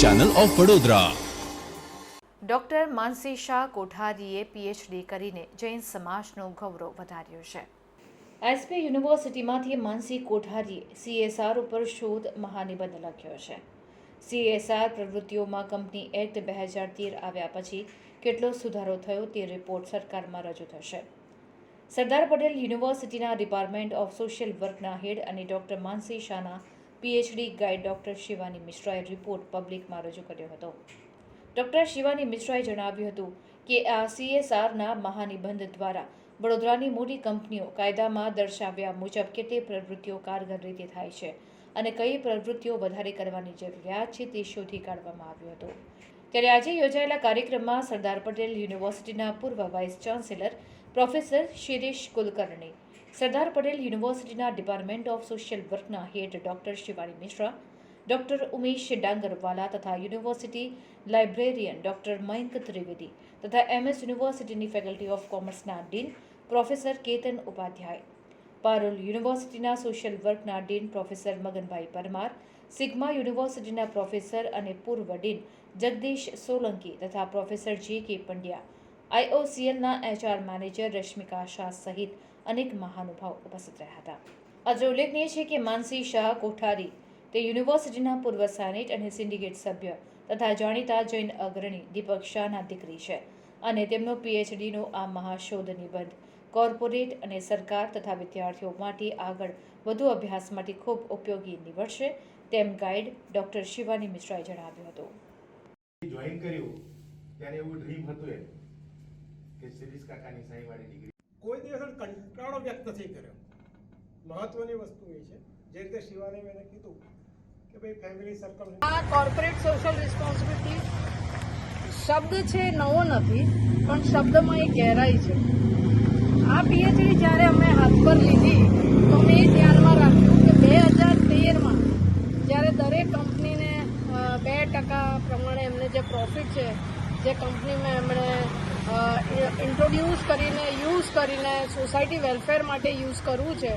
Channel of Vadodara doctor Mansi Shah કોઠારીએ PhD કરીને જૈન સમાજનો ગૌરવ વધાર્યો છે. એસપી યુનિવર્સિટીમાંથી માનસી કોઠારીએ સીએસઆર ઉપર શોધ મહાનિબંધ લખ્યો છે. સીએસઆર પ્રવૃત્તિઓમાં કંપની એક્ટ બે હજાર તેર આવ્યા પછી કેટલો સુધારો થયો તે રિપોર્ટ સરકારમાં રજૂ થશે. સરદાર પટેલ યુનિવર્સિટીના ડિપાર્ટમેન્ટ ઓફ સોશિયલ વર્કના હેડ અને ડોક્ટર માનસી શાહના પીએચડી ગાઈડ ડૉક્ટર શિવાની મિશ્રાએ રિપોર્ટ પબ્લિકમાં રજૂ કર્યો હતો. ડૉક્ટર શિવાની મિશ્રાએ જણાવ્યું હતું કે આ સીએસઆરના મહાનિબંધ દ્વારા વડોદરાની મોટી કંપનીઓ કાયદામાં દર્શાવ્યા મુજબ કેટલી પ્રવૃત્તિઓ કારગર રીતે થાય છે અને કઈ પ્રવૃત્તિઓ વધારે કરવાની જરૂરિયાત છે તે શોધી કાઢવામાં આવ્યું હતું. ત્યારે આજે યોજાયેલા કાર્યક્રમમાં સરદાર પટેલ યુનિવર્સિટીના પૂર્વ vice chancellor professor Shirish Kulkarni Sardar Patel યુનિવર્સિટીના department of social વર્કના head doctor Shivani Mishra, doctor Umesh Dangarwala તથા university librarian doctor Mayank Trivedi તથા એમએસ યુનિવર્સિટીની ફેકલ્ટી ઓફ કોમર્સના ડીન પ્રોફેસર કેતન ઉપાધ્યાય, પારોલ યુનિવર્સિટીના social વર્કના dean professor Maganbhai Parmar, Sigma યુનિવર્સિટીના professor અને પૂર્વ dean Jagdish Solanki તથા પ્રોફેસર જે કે પંડ્યા આઈઓસીએલના એચઆર મેનેજર રશ્મિકા શાહ સહિત અનેક મહાનુભાવ ઉપસ્થિત રહ્યા હતા. આજે ઉલ્લેખનીય છે કે માનસી શાહ કોઠારી તે યુનિવર્સિટીના પૂર્વ સેનેટ અને સિન્ડિકેટ સભ્ય તથા જાણીતા જૈન અગ્રણી દીપક શાહના દીકરી છે અને તેમનો પીએચડીનો આ મહાશોધ નિબંધ કોર્પોરેટ અને સરકાર તથા વિદ્યાર્થીઓ માટે આગળ વધુ અભ્યાસ માટે ખૂબ ઉપયોગી નીવડશે તેમ ગાઈડ ડોક્ટર શિવાની મિશ્રાએ જણાવ્યું હતું. જોઈન કર્યું, ત્યારે એવું ડ્રીમ હતું કે સિરીઝ કાકાની સાહીવાળી ડિગ્રી કોઈ દિવસ કંટાળો વ્યક્ત નથી કર્યો. મહત્વની વસ્તુ એ છે, જે રીતે શિવાને મેં કીધું કે ભાઈ ફેમિલી સર્કલ આ કોર્પોરેટ સોશિયલ રિસ્પોન્સિબિલિટી શબ્દ છે, નવો નથી, પણ શબ્દમાં એ ગહેરાઈ છે. આ પીએચડી જ્યારે અમે હાથ પર લીધી, તો મેં ધ્યાનમાં રાખ્યું કે બે હજાર તેરમાં જ્યારે દરેક કંપનીને બે ટકા પ્રમાણે એમને જે પ્રોફિટ છે, જે કંપનીમાં એમણે ઇન્ટ્રોડ્યુસ કરીને યુઝ કરીને સોસાયટી વેલફેર માટે યુઝ કરવું છે.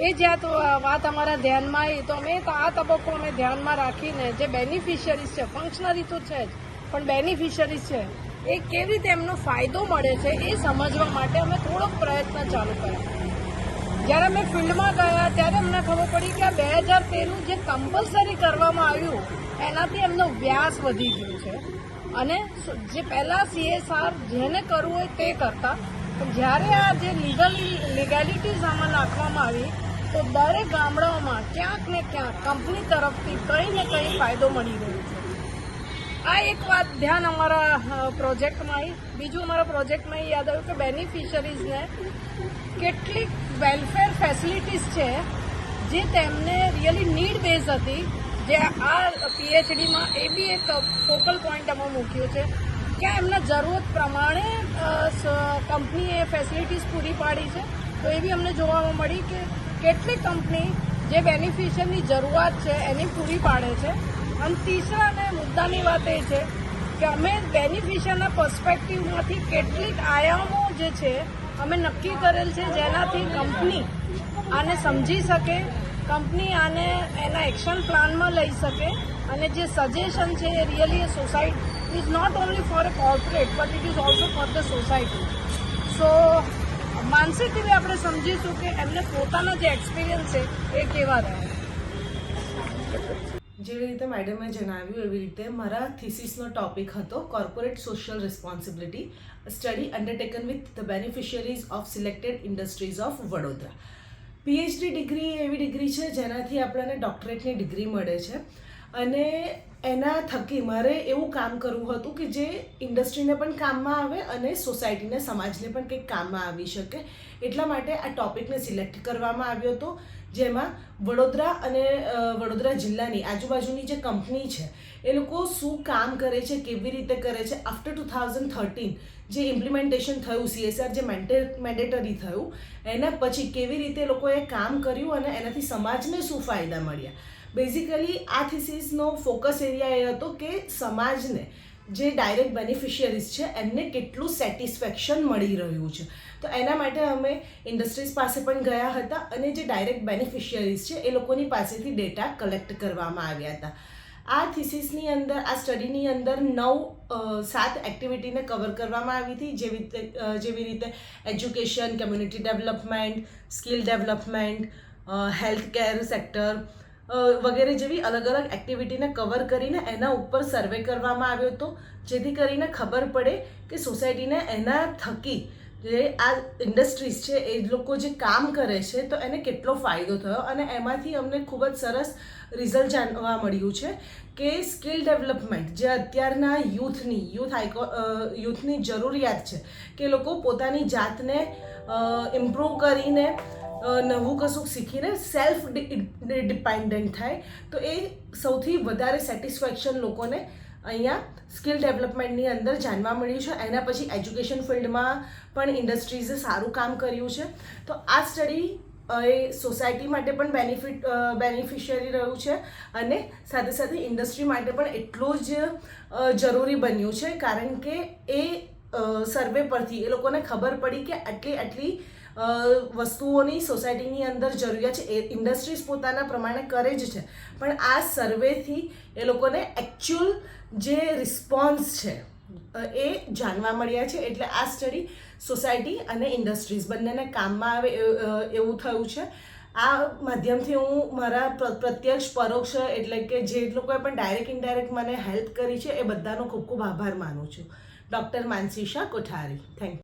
એ જ્યાં વાત અમારા ધ્યાનમાં આવી. તો અમે આ તબક્કો અમે ધ્યાનમાં રાખીને જે બેનિફિશિયરીઝ છે ફંક્શનરી તો છે જ, પણ બેનિફિશિયરીઝ છે, એ કેવી રીતે એમનો ફાયદો મળે છે એ સમજવા માટે અમે થોડોક પ્રયત્ન ચાલુ કર્યા. જ્યારે અમે ફિલ્ડમાં ગયા, ત્યારે અમને ખબર પડી કે બે હજાર તેરનું જે કમ્પલસરી કરવામાં આવ્યું, એનાથી એમનો વ્યાસ વધી ગયો છે. અને જે પહેલાં સીએસઆર જેને કરવું હોય તે કરતા જ્યારે આ જે લીગલ લીગાલિટીઝ આમાં નાખવામાં આવી, તો દરેક ગામડાઓમાં ક્યાંક ને ક્યાંક કંપની તરફથી કંઈ ને કંઈ ફાયદો મળી રહ્યો છે. આ એક વાત ધ્યાન અમારા પ્રોજેક્ટમાં આવી બીજું અમારા પ્રોજેક્ટમાં એ યાદ આવ્યું કે બેનિફિશરીઝને કેટલીક વેલફેર ફેસિલિટીઝ છે જે તેમને રિયલી નીડ બેઝ હતી, જે આ પીએચડીમાં એ બી એક ફોકલ પોઈન્ટ અમે મૂક્યું છે. કે એમના જરૂરત પ્રમાણે કંપનીએ ફેસિલિટીઝ પૂરી પાડી છે. તો એ બી અમને જોવામાં મળી કે કેટલીક કંપની જે બેનિફિશિયરની જરૂરિયાત છે એની પૂરી પાડે છે. અને તીસરા અને મુદ્દાની વાત એ છે કે અમે બેનિફિશિયરના પર્સપેક્ટિવમાંથી કેટલીક આયામો જે છે અમે નક્કી કરેલ છે જેનાથી કંપની આને સમજી શકે, કંપની આને એના એક્શન પ્લાનમાં લઈ શકે અને જે સજેશન છે એ really a society is not only for a corporate but it is also for the society so માનસિક રીતે આપણે સમજીશું કે એમને પોતાના જે એક્સપિરિયન્સ છે એ કેવા રહ્યા જેવી રીતે મેડમે જણાવ્યું એવી રીતે મારા થિસિસનો ટોપિક હતો corporate social responsibility study undertaken with the beneficiaries of selected industries of Vadodara. PhD degree એવી ડિગ્રી છે જેનાથી આપણને ડોક્ટરેટની ડિગ્રી મળે છે. અને એના થકી મારે એવું કામ કરવું હતું કે જે ઇન્ડસ્ટ્રીને પણ કામમાં આવે અને સોસાયટીને, સમાજને પણ કંઈક કામમાં આવી શકે. એટલા માટે આ ટોપિકને સિલેક્ટ કરવામાં આવ્યો હતો, જેમાં વડોદરા અને વડોદરા જિલ્લાની આજુબાજુની જે કંપની છે, એ લોકો શું કામ કરે છે, કેવી રીતે કરે છે આફ્ટર ટુ થાઉઝન્ડ થર્ટીન જે ઇમ્પ્લિમેન્ટેશન થયું સીએસઆર જે મેન્ડેટરી થયું, એના પછી કેવી રીતે લોકોએ કામ કર્યું અને એનાથી સમાજને શું ફાયદા મળ્યા. બેઝિકલી આ થિસિસનો ફોકસ એરિયા એ હતો કે સમાજને જે ડાયરેક્ટ બેનિફિશિયરીઝ છે, એમને કેટલું સેટિસ્ફેક્શન મળી રહ્યું છે. તો એના માટે અમે ઇન્ડસ્ટ્રીઝ પાસે પણ ગયા હતા અને જે ડાયરેક્ટ બેનિફિશિયરીઝ છે, એ લોકોની પાસેથી ડેટા કલેક્ટ કરવામાં આવ્યા હતા. આ થિસિસની અંદર, આ સ્ટડીની અંદર નવ સાત એક્ટિવિટીને કવર કરવામાં આવી હતી. જેવી જેવી રીતે education community development skill development health care sector વગેરે જેવી અલગ અલગ એક્ટિવિટીને કવર કરીને એના ઉપર સર્વે કરવામાં આવ્યો હતો. જેથી કરીને ખબર પડે કે સોસાયટીને એના થકી જે આ ઇન્ડસ્ટ્રીઝ છે, એ લોકો જે કામ કરે છે, તો એને કેટલો ફાયદો થયો અને એમાંથી અમને ખૂબ જ સરસ રિઝલ્ટ જાણવા મળ્યું છે કે સ્કિલ ડેવલપમેન્ટ જે અત્યારના યુથની યુથ આઇકો યુથની જરૂરિયાત છે કે લોકો પોતાની જાતને ઇમ્પ્રૂવ કરીને નવું કશુંક શીખીને સેલ્ફ ડિપેન્ડન્ટ થાય. તો એ સૌથી વધારે સેટિસ્ફેક્શન લોકોને અહીંયા સ્કિલ ડેવલપમેન્ટની અંદર જાણવા મળ્યું છે. એના પછી એજ્યુકેશન ફિલ્ડમાં પણ ઇન્ડસ્ટ્રીઝે સારું કામ કર્યું છે. તો આ સ્ટડી એ સોસાયટી માટે પણ બેનિફિટ બેનિફિશિયરી રહ્યું છે અને સાથે સાથે ઇન્ડસ્ટ્રી માટે પણ એટલું જ જરૂરી બન્યું છે. કારણ કે એ સર્વે પરથી એ લોકોને ખબર પડી કે આટલી આટલી વસ્તુઓની સોસાયટીની અંદર જરૂરિયાત છે. એ ઇન્ડસ્ટ્રીઝ પોતાના પ્રમાણે કરે જ છે. પણ આ સર્વેથી એ લોકોને એકચ્યુઅલ જે રિસ્પોન્સ છે એ જાણવા મળ્યા છે. એટલે આ સ્ટડી સોસાયટી અને ઇન્ડસ્ટ્રીઝ બંનેને કામમાં આવે એવું થયું છે. આ માધ્યમથી હું મારા પ્રત્યક્ષ, પરોક્ષ એટલે કે જે લોકોએ પણ ડાયરેક્ટ ઇનડાયરેક્ટ મને હેલ્પ કરી છે, એ બધાનો ખૂબ ખૂબ આભાર માનું છું. ડૉક્ટર માનસી શાહ કોઠારી. થેન્ક